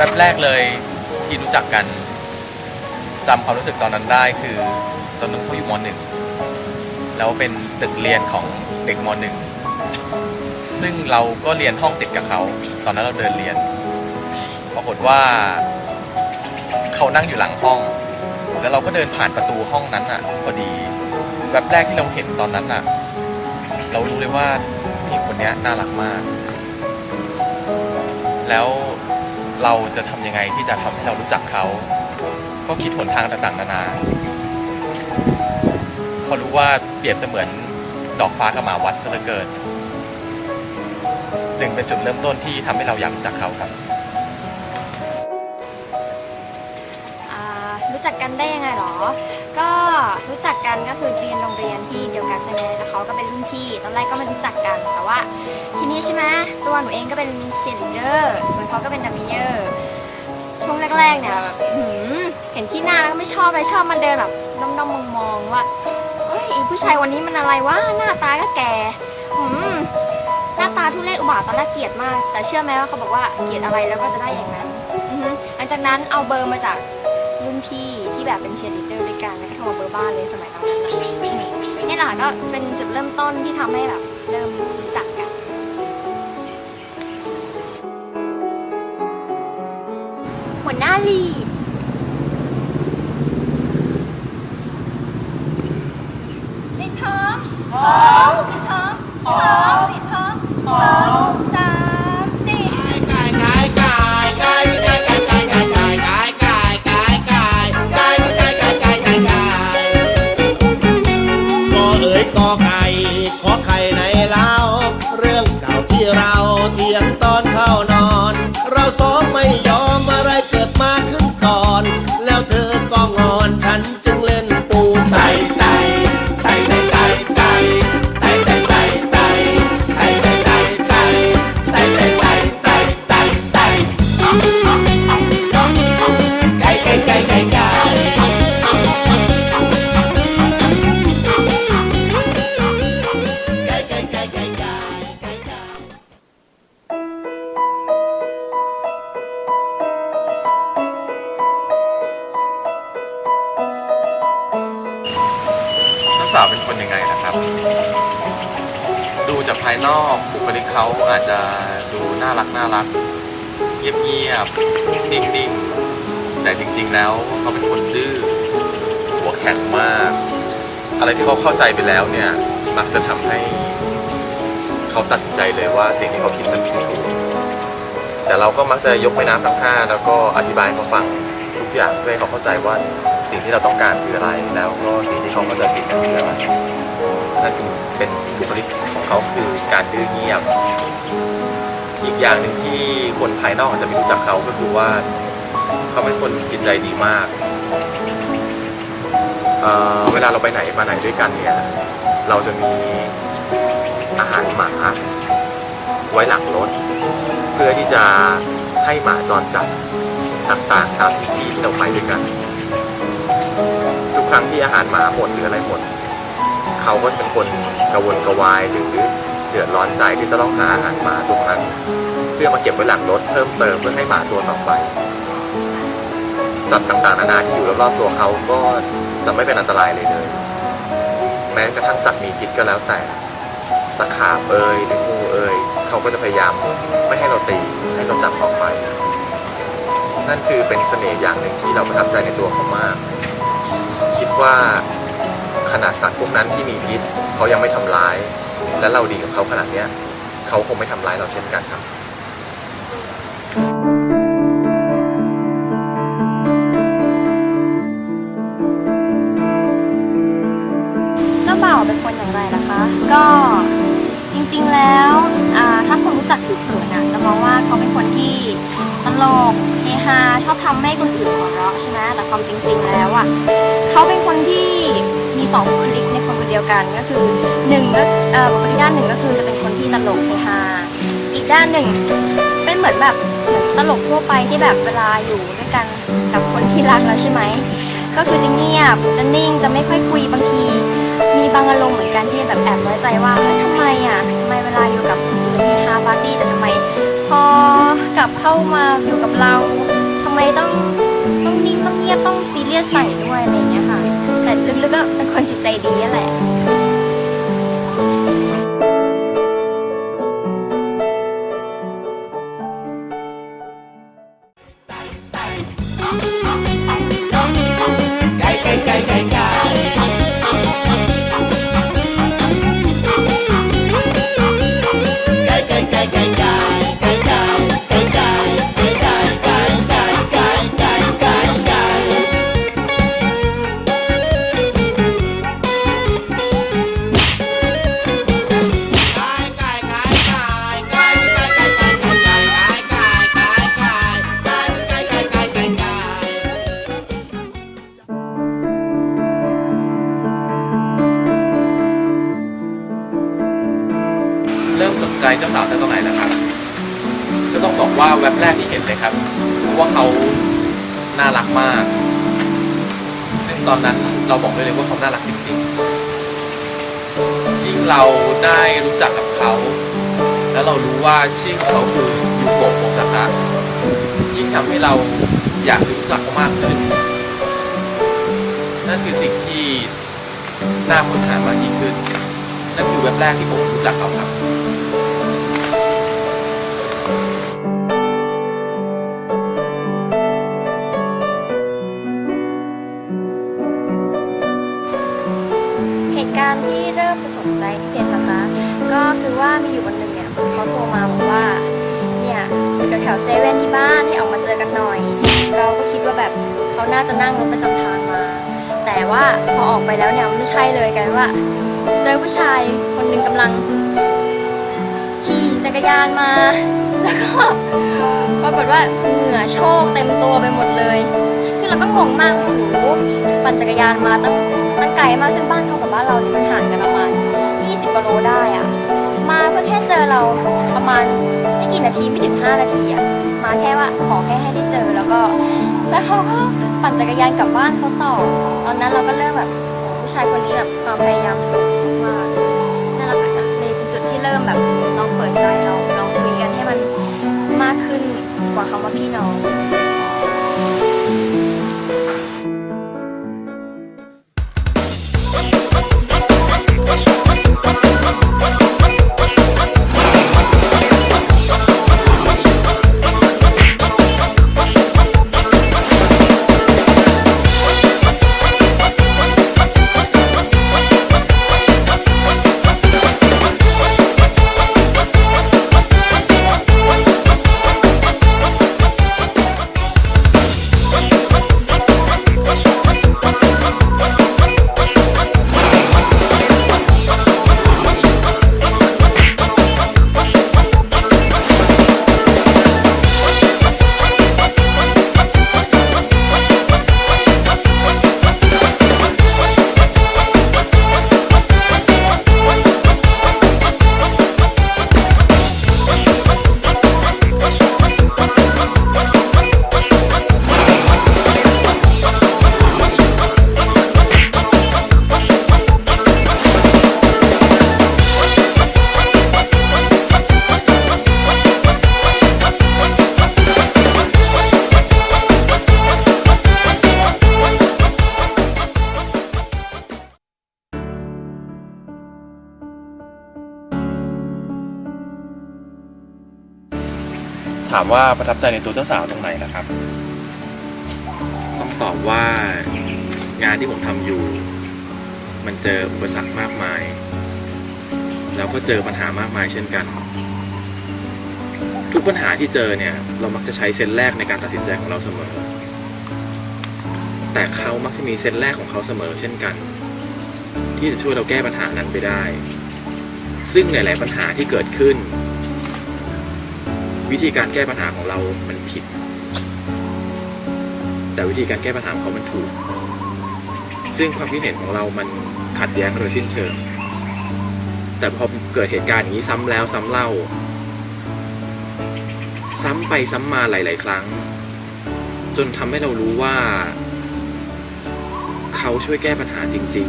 แวบแรกเลยที่รู้จักกันจำความรู้สึกตอนนั้นได้คือตอนนั้นเขาอยู่มหนึ่งแล้วเป็นตึกเรียนของเด็กมหนึ่งซึ่งเราก็เรียนห้องติดกับเขา ตอนนั้นเราเดินเรียน ปรากฏว่าเขานั่งอยู่หลังห้อง แล้วเราก็เดินผ่านประตูห้องนั้นอะพอดีแวบแรกที่เราเห็นตอนนั้นอะ เรารู้เลยว่าผู้หญิงคนนี้น่ารักมาก แล้ว เราจะทำยังไงที่จะทำให้เรารู้จักเขา ก็คิดหนทางต่างๆนานาพอรู้ว่าเปรียบเสมือนดอกฟ้ากับหมาวัดซะเหลือเกินจึงเป็นจุดเริ่มต้นที่ทำให้เราอยากรู้จักเขาครับ อ่ารู้จักกันได้ยังไงหรอ ก็รู้จักกันก็คือเรียนโรงเรียนที่เดียวกันใช่ไหมแล้วเขาก็เป็นรุ่นพี่ ตอนแรกก็ไม่รู้จักกัน แต่ว่าทีนี้ใช่ไหมตัวหนูเองก็เป็นเชียร์ลีดเดอร์ส่วนเขาก็เป็นดัมเมเยอร์ ช่วงแรกๆเนี่ยแบบหือเห็นขี้หน้าแล้วก็ไม่ชอบเลยชอบมันเดินแบบด้อมๆมองๆว่าเอ้ยไอ้ผู้ชายวันนี้มันอะไรวะ หน้าตาก็แก่อืมหน้าตาทุเรศอุบาทตอนแรกเกลียดมาก แต่เชื่อไหมว่าเขาบอกว่าเกลียดอะไรแล้วก็จะได้อย่างนั้นหลังจากนั้นเอาเบอร์มาจากรุ่นพี่ที่แบบเป็นเชียร์ลีดเดอร์ การแล้ก็โทรมาเบอร์บ้านเลยสมัยตอนนั้นนะนี่แหละก็เป็นจุดเริ่มต้นที่ทำให้แบบเริ่มรู้จักกัน หัวหน้าลีด จากภายนอกบุคลิกเขาอาจจะดูน่ารักน่ารักเงียบเงียบๆนิ่งแต่จริง ๆ แล้วเขาเป็นคนดื้อหัวแข็งมาก อะไรที่เขาเข้าใจไปแล้วเนี่ยมักจะทำให้เขาตัดสินใจเลยว่าสิ่งที่เขาคิดมันผิดถูกแต่เราก็มักจะยกแม่น้ำทั้งห้าแล้วก็อธิบายให้เขาฟังทุกอย่างเพื่อให้เขาเข้าใจว่าสิ่งที่เราต้องการคืออะไรแล้วก็สิ่งที่เขาเข้าใจผิดคืออะไรนั่นคือเป็นบุคลิก เขาคือการดื้อเงียบ อีกอย่างหนึ่งที่คนภายนอกอาจจะไม่รู้จักเขาก็คือว่าเขาเป็นคนจิตใจดีมากเอ่อเวลาเราไปไหนมาไหนด้วยกันเนี่ย เราจะมีอาหารหมาไว้หลังรถ เพื่อที่จะให้หมาจรจัดต่างๆตามที่ที่เราไปด้วยกัน ทุกครั้งที่อาหารหมาหมดหรืออะไรหมด เขาก็จะเป็นคนกระวนกระวายหรือเดือดร้อนใจที่จะต้องหาอาหารหมาตรงนั้นเพื่อมาเก็บไว้หลังรถเพิ่มเติมเพื่อให้หมาตัวต่อไป สัตว์ต่างๆนานาที่อยู่รอบๆตัวเขาก็จะไม่เป็นอันตรายเลยเลยแม้กระทั่งสัตว์มีพิษก็แล้วแต่ตะขาบเอ่ยหรืองูเอ่ยเขาก็จะพยายามไม่ให้เราตีให้เราจับออกไป นั่นคือเป็นเสน่ห์อย่างหนึ่งที่เราประทับใจในตัวเขามาก คิดว่า ขนาดสัตว์พวกนั้นที่มีพิษเขายังไม่ทำร้าย และเราดีกับเขาขนาดเนี้ยเขาคงไม่ทำร้ายเราเช่นกันครับเจ้าบ่าวเป็นคนอย่างไรล่ะคะ ก็จริงๆแล้วถ้าคนรู้จักผิวเผินอะจะมองว่าเขาเป็นคนที่ตลกเฮฮาชอบทำให้คนอื่นหัวเราะใช่ไหมแต่ความจริง ๆแล้วอะเขาเป็นคนที่ สองบุคลิกในคนคนเดียวกันก็คือหนึ่งก็เอ่อบุคลิกด้านหนึ่งก็คือจะเป็นคนที่ตลกเฮฮาอีกด้านหนึ่งเป็นเหมือนแบบเหมือนตลกทั่วไปที่แบบเวลาอยู่ด้วยกันกับคนที่รักแล้วใช่ไหมก็คือจะเงียบจะนิ่งจะไม่ค่อยคุยบางที มีบางอารมณ์เหมือนกันที่แบบแอบน้อยใจว่าเฮ้ยทำไมอะทำไมเวลาอยู่กับคนอื่นมีฮาปาร์ตี้แต่ทำไมพอกลับเข้ามาอยู่กับเราทำไมต้องต้องนิ่งต้องเงียบต้องซีเรียสใส่ด้วยอะไรอย่างเงี้ยค่ะ ลึกๆก็เป็นคนจิตใจดีแหละ แต่ตอนไหนนะครับก็ต้องบอกว่าแว็บแรกที่เห็นเลยครับว่าเขาน่ารักมาก ซึ่งตอนนั้นเราบอกได้เลยว่าเขาน่ารักจริงๆยิ่งเราได้รู้จักกับเขา แล้วเรารู้ว่าชื่อของเขาคือยูโกะโมซาคะยิ่งทำให้เราอยากรู้จักเขามากขึ้นนั่นคือสิ่งที่น่าค้นหามากยิ่งขึ้นนั่นคือเว็บแรกที่ผมรู้จักเขาครับ ริ่มจะสนใจที่เห็นนะคะ ก็คือว่ามีอยู่วันหนึ่งเนี่ยเขาโทรมาบอกว่าเนี่ยอยู่แถวเซเว่นที่บ้านให้ออกมาเจอกันหน่อย เราก็คิดว่าแบบเขาน่าจะนั่งรถประจำทางมา แต่ว่าพอออกไปแล้วเนี่ยไม่ใช่เลยกันว่า เจอผู้ชายคนหนึ่งกำลังขี่จักรยานมา แล้วก็ปรากฏว่าเหงื่อโชกเต็มตัวไปหมดเลยคือเราก็งงมากโอ้โหปั่นจักรยานมาตั้งตั้งไกลมากซึ่งบ้านเขากับบ้านเรานี่มันห่างกัน ประมาโลได้อะมาก็แค่เจอเราประมาณไม่กี่นาทีไม่ถึง 5 นาทีอะมาแค่ว่าขอแค่ให้ได้เจอแล้วก็ แล้วเขาก็ปั่นจักรยานกลับบ้านเขาต่อ ตอนนั้นเราก็เริ่มแบบโอ้ผู้ชายคนนี้แบบความพยายามสูงมากนั่นแหละค่ะเลยเป็นจุดที่เริ่มแบบลองเปิดใจเราลองคุยกันให้มันมากขึ้นกว่าคำว่าพี่น้องามว่าประทับใจในตัวเจ้าสาวตรงไหนนะครับ ต้องตอบว่างานที่ผมทำอยู่ มันเจออุปสรรคมากมาย แล้วก็เจอปัญหามากมายเช่นกัน ทุกปัญหาที่เจอเนี่ย เรามักจะใช้เซนส์แรกในการตัดสินใจของเราเสมอ แต่เขามักจะมีเซนส์แรกของเขาเสมอเช่นกัน ที่จะช่วยเราแก้ปัญหานั้นไปได้ ซึ่งหลาย ๆ ปัญหาที่เกิดขึ้น วิธีการแก้ปัญหาของเรามันผิด แต่วิธีการแก้ปัญหาของเขามันถูก ซึ่งความคิดเห็นของเรามันขัดแย้งโดยสิ้นเชิง แต่พอเกิดเหตุการณ์อย่างนี้ซ้ำแล้วซ้ำเล่า ซ้ำไปซ้ำมาหลาย ๆ ครั้ง จนทำให้เรารู้ว่า เขาช่วยแก้ปัญหาจริง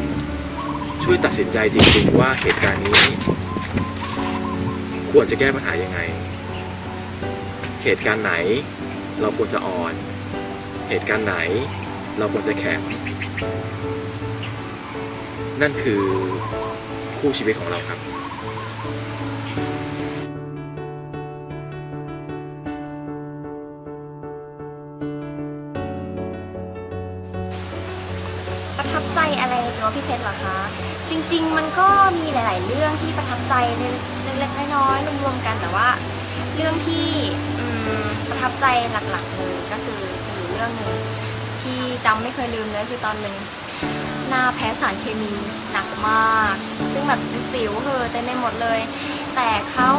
ๆ ช่วยตัดสินใจจริง ๆ ว่าเหตุการณ์นี้ ควรจะแก้ปัญหายังไง เหตุการณ์ไหน เราควรจะอ่อน เหตุการณ์ไหน เราควรจะแข่งนั่นคือคู่ชีวิตของเราครับประทับใจอะไรในตัวพี่เพชรเหรอคะ จริง ๆ มันก็มีหลาย ๆ เรื่องที่ประทับใจเล็กๆน้อยๆรวมๆกันแต่ว่า เรื่องที่ ประทับใจหลักๆเลยก็คืออยู่เรื่องหนึ่งที่จำไม่เคยลืมเลยคือตอนหนึ่งหน้าแพ้สารเคมีหนักมาก ซึ่งแบบเป็นสิวเหอเต็มไปหมดเลย แต่เขา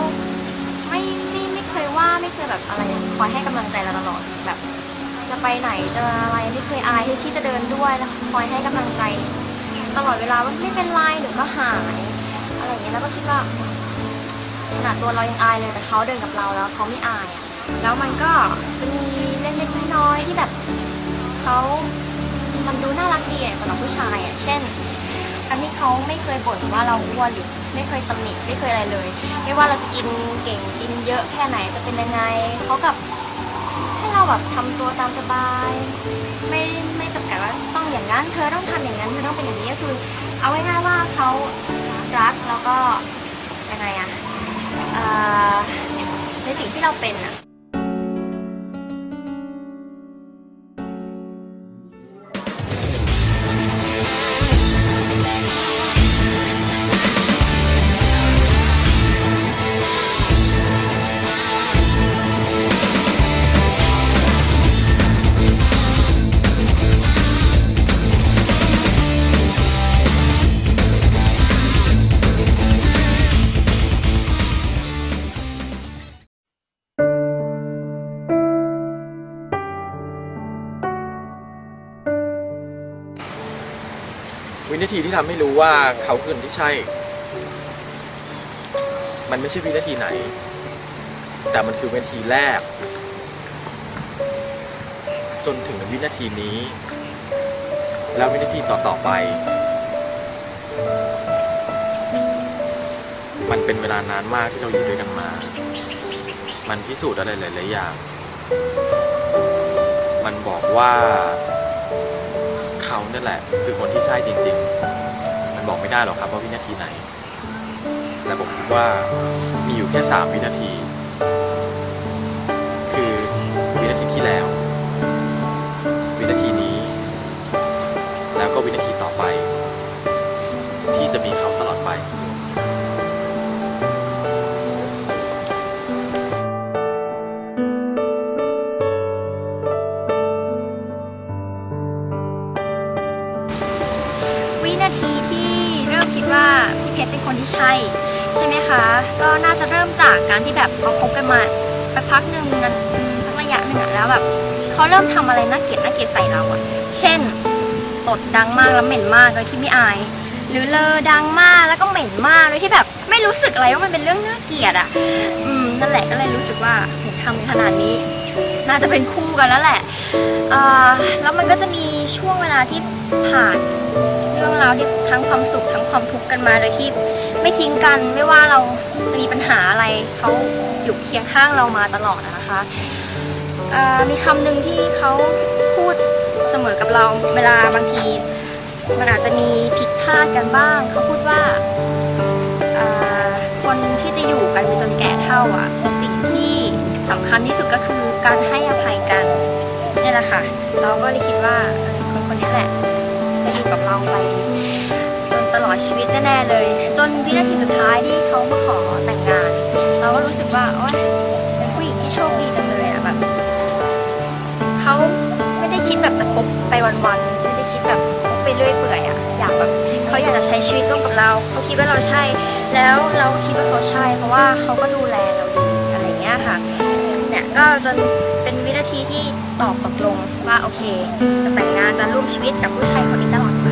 ไม่ไม่ไม่เคยว่าไม่เคยแบบอะไรคอยให้กำลังใจเราตลอดแบบ จะไปไหนจะอะไรไม่เคยอายที่ที่จะเดินด้วยแล้วคอยให้กำลังใจ ตลอดเวลาว่าไม่เป็นไรเดี๋ยวก็หายอะไรอย่างเงี้ยแล้วก็คิดว่าขนาดตัวเรายังอายเลยแต่เขาเดินกับเราแล้วเขาไม่อายอะ แล้วมันก็จะมีเล็กๆน้อยๆที่แบบเขามันดูน่ารักดีสำหรับผู้ชายอะ เช่นการที่เขาไม่เคยบ่นว่าเราอ้วนหรือไม่เคยตำหนิไม่เคยอะไรเลย ไม่ว่าเราจะกินเก่งกินเยอะแค่ไหนจะเป็นยังไงเขากับให้เราแบบทำตัวตามสบาย ไม่ไม่จำกัดว่าต้องอย่างนั้น เธอต้องทำอย่างนั้นเธอต้องเป็นอย่างนี้ก็คือ เอาไว้ง่ายว่าเขารักแล้วก็ยังไงอะเอ่อในสิ่งที่เราเป็นอะ วินาทีที่ทำให้รู้ว่าเขาคือคนที่ใช่ มันไม่ใช่วินาทีไหน แต่มันคือวินาทีแรก จนถึงวินาทีนี้ แล้ววินาทีต่อๆไป มันเป็นเวลานานมากที่เราอยู่ด้วยกันมา มันพิสูจน์อะไรหลายๆอย่าง มันบอกว่า นั่นแหละ คือคนที่ใช่จริง ๆ มันบอกไม่ได้หรอกครับว่าวินาทีไหน แต่ผมคิดว่ามีอยู่แค่สามวินาที วินาทีที่เริ่มคิดว่าพี่เพชรเป็นคนที่ใช่ ใช่ไหมคะ ก็น่าจะเริ่มจากการที่แบบเราคบกันมาไปพักหนึ่งนั้นสักระยะหนึ่งอะแล้วแบบเขาเริ่มทำอะไรน่าเกลียดน่าเกลียดใส่เราอะเช่นตดดังมากแล้วเหม็นมากโดยที่ไม่อาย หรือเลอดังมากแล้วก็เหม็นมากโดยที่แบบไม่รู้สึกอะไรว่ามันเป็นเรื่องน่าเกลียดอะอืมนั่นแหละก็เลยรู้สึกว่าเห็นทำขนาดนี้ น่าจะเป็นคู่กันแล้วแหละ อ่าแล้วมันก็จะมีช่วงเวลาที่ผ่านเรื่องราวที่ทั้งความสุขทั้งความทุกข์กันมาโดยที่ไม่ทิ้งกันไม่ว่าเราจะมีปัญหาอะไรเขาอยู่เคียงข้างเรามาตลอดนะคะอ่อมีคำหนึ่งที่เขาพูดเสมอกับเราเวลาบางทีมันอาจจะมีผิดพลาดกันบ้าง เขาพูดว่าคนที่จะอยู่กันไปจนแก่เท่าอะสิ่งที่สำคัญที่สุดก็คือการให้อภัยกัน นี่แหละค่ะ เราก็เลยคิดว่าคนคนนี้แหละ จะอยู่กับเราไปจนตลอดชีวิตแน่ๆเลย จนวินาทีสุดท้ายที่เขามาขอแต่งงาน เราก็รู้สึกว่าโอ๊ยเป็นผู้หญิงที่โชคดีจังเลยอะแบบเขาไม่ได้คิดแบบจะคบไปวันๆไม่ได้คิดแบบคบไปเรื่อยเปื่อยอะอยากแบบเขาอยากจะใช้ชีวิตร่วมกับเราเขาคิดว่าเราใช่ แล้วเราคิดว่าเขาใช่ เพราะว่าเขาก็ดูแลเราดีอะไรเงี้ยค่ะเนี่ยก็จน ตอบตกลงว่าโอเคจะแต่งงานจะร่วมชีวิตกับผู้ชายคนนี้ตลอดไป